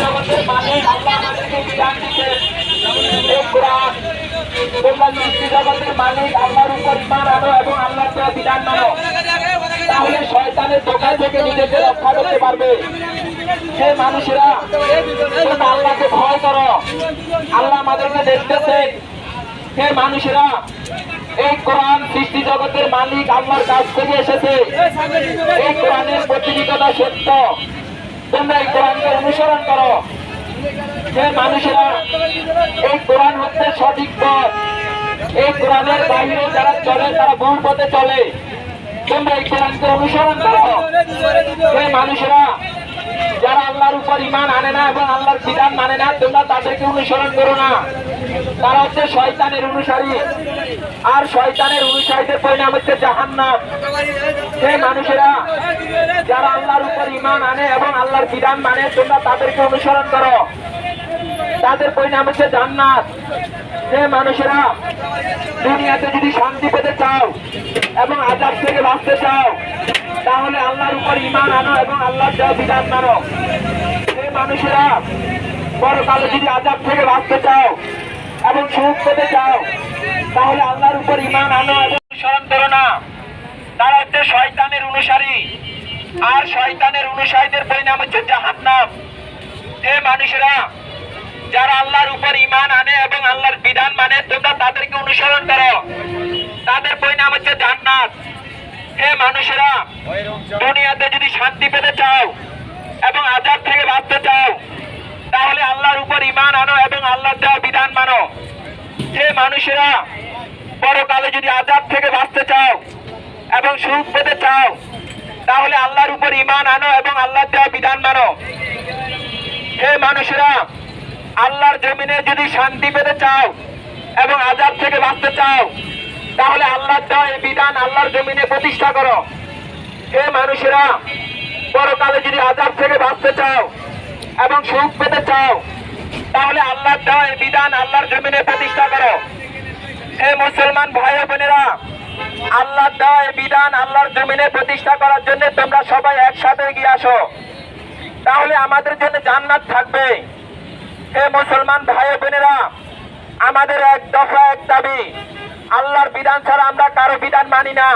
জগতের মাঝে আল্লাহ বিধান দিতেন তোমরা জগতের মালিক, আল্লাহর উপর ইমান আনো এবং আল্লাহর দেওয়া বিধান তাহলে শয়তানের দোকান থেকে নিজেকে রক্ষা করতে পারবে। সে মানুষেরা আল্লাহকে ভয় করো, আল্লাহ আমাদেরকে দেখতেছেন হে মানুষেরা এই কোরআন সৃষ্টি জগতের মালিক, আল্লাহর কাছ থেকে এসেছে। এই কোরআনের প্রতিযোগিতা সত্য। অনুসরণ করো। হে মানুষেরা এই কোরআন হচ্ছে সঠিক পথ। এই কোরআনের বাইরে যারা চলে, তারা ভুল পথে চলে। তোমরা এই কোরআনকে অনুসরণ করো। হে মানুষেরা যারা আল্লাহর উপর ইমান আনে না এবং আল্লাহর বিধান মানে না, তোমরা তাদেরকে অনুসরণ করো না। তারা হচ্ছে শয়তানের অনুসারী। আর শয়তানের অনুসারীদের পরিণাম হচ্ছে জাহান্নাম। হে মানুষেরা যারা আল্লাহর উপর ইমান আনে এবং আল্লাহর বিধান মানে তোমরা তাদেরকে অনুসরণ করো। তাদের পরিণাম হচ্ছে জান্নাত। যে মানুষেরা, দুনিয়াতে যদি শান্তি পেতে চাও এবং আজাদ থেকে বাঁচতে চাও, তাহলে আল্লাহর উপর ইমান আনো এবং আল্লাহর দেওয়া বিধান মানো। হে মানুষেরা, পরকালে যদি আজাদ থেকে বাঁচতে চাও এবং সুখ পেতে চাও, তাহলে আল্লাহর উপর ইমান আনো এবং অনুসরণ করো না। তারা হচ্ছে শয়তানের অনুসারী। আর শয়তানের অনুসারীদের পরিণাম হচ্ছে জাহান্নাম। হে মানুষেরা, যারা আল্লাহর উপর ইমান আনে এবং আল্লাহর বিধান মানে তোমরা তাদেরকে অনুসরণ করো। তাদের পরিণাম হচ্ছে জান্নাত। হে মানুষেরা, দুনিয়াতে যদি শান্তি পেতে চাও এবং আজাদ থেকে বাঁচতে চাও, তাহলে আল্লাহর উপর ইমান আনো এবং আল্লাহর দেওয়া বিধান মানো। হে মানুষেরা, পরকালে যদি আজাদ থেকে বাঁচতে চাও এবং সুখ পেতে চাও তাহলে আল্লাহর উপর ইমান আনো এবং আল্লাহর দেওয়া বিধান মানো। হে মানুষেরা, আল্লাহর জমিনে যদি শান্তি পেতে চাও এবং আজাদ থেকে বাঁচতে চাও, তাহলে আল্লাহর দেওয়া এই বিধান আল্লাহর জমিনে প্রতিষ্ঠা করো। হে মানুষেরা, পরকালে যদি আজাদ থেকে বাঁচতে চাও এবং সুখ পেতে চাও, তাহলে আল্লাহর দেওয়া এই বিধান আল্লাহর জমিনে প্রতিষ্ঠা করো। হে মুসলমান ভাই বোনেরা আল্লাহর দায়, বিধান আল্লাহর জমিনে প্রতিষ্ঠা করার জন্য তোমরা সবাই একসাথে এগিয়ে আসো। তাহলে আমাদের জন্য জান্নাত থাকবে। হে মুসলমান ভাই বোনেরা, আমাদের এক দফা, এক দাবি। আল্লাহর বিধান ছাড়া আমরা কারও বিধান মানি না।